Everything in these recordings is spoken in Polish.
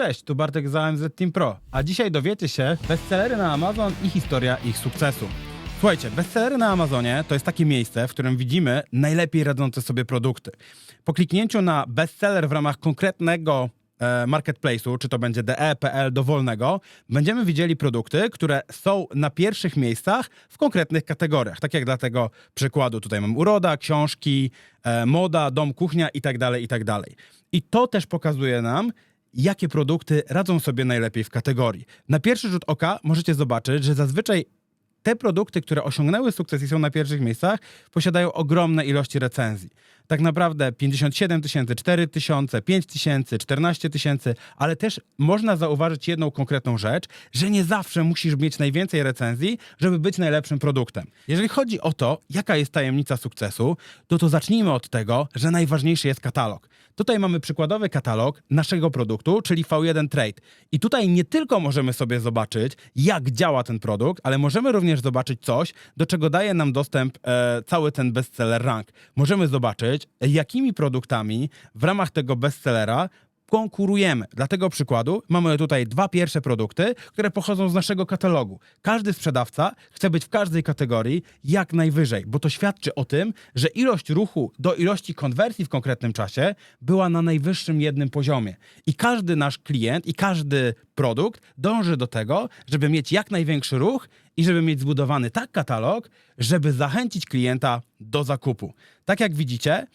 Cześć, tu Bartek z AMZ Team Pro, a dzisiaj dowiecie się bestsellery na Amazon i historia ich sukcesu. Słuchajcie, bestsellery na Amazonie to jest takie miejsce, w którym widzimy najlepiej radzące sobie produkty. Po kliknięciu na bestseller w ramach konkretnego e, marketplace'u, czy to będzie DE, dowolnego, będziemy widzieli produkty, które są na pierwszych miejscach w konkretnych kategoriach. Tak jak dla tego przykładu tutaj mam uroda, książki, e, moda, dom, kuchnia i tak dalej, i tak. I to też pokazuje nam, jakie produkty radzą sobie najlepiej w kategorii. Na pierwszy rzut oka możecie zobaczyć, że zazwyczaj te produkty, które osiągnęły sukces i są na pierwszych miejscach, posiadają ogromne ilości recenzji. Tak naprawdę 57 tysięcy, 4 tysiące, 5 tysięcy, 14 tysięcy, ale też można zauważyć jedną konkretną rzecz, że nie zawsze musisz mieć najwięcej recenzji, żeby być najlepszym produktem. Jeżeli chodzi o to, jaka jest tajemnica sukcesu, to to zacznijmy od tego, że najważniejszy jest katalog. Tutaj mamy przykładowy katalog naszego produktu, czyli V1 Trade. I tutaj nie tylko możemy sobie zobaczyć, jak działa ten produkt, ale możemy również zobaczyć coś, do czego daje nam dostęp e, cały ten bestseller rank. Możemy zobaczyć, jakimi produktami w ramach tego bestsellera konkurujemy. Dla tego przykładu mamy tutaj dwa pierwsze produkty, które pochodzą z naszego katalogu. Każdy sprzedawca chce być w każdej kategorii jak najwyżej, bo to świadczy o tym, że ilość ruchu do ilości konwersji w konkretnym czasie była na najwyższym jednym poziomie. I każdy nasz klient i każdy produkt dąży do tego, żeby mieć jak największy ruch i żeby mieć zbudowany tak katalog, żeby zachęcić klienta do zakupu. Tak jak widzicie,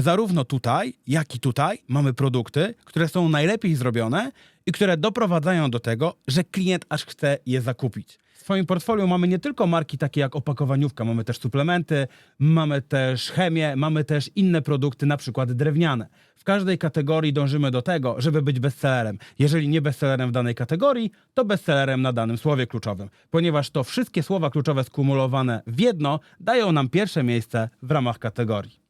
Zarówno tutaj, jak i tutaj mamy produkty, które są najlepiej zrobione i które doprowadzają do tego, że klient aż chce je zakupić. W swoim portfolio mamy nie tylko marki takie jak opakowaniówka, mamy też suplementy, mamy też chemię, mamy też inne produkty, na przykład drewniane. W każdej kategorii dążymy do tego, żeby być bestsellerem. Jeżeli nie bestsellerem w danej kategorii, to bestsellerem na danym słowie kluczowym, ponieważ to wszystkie słowa kluczowe skumulowane w jedno dają nam pierwsze miejsce w ramach kategorii.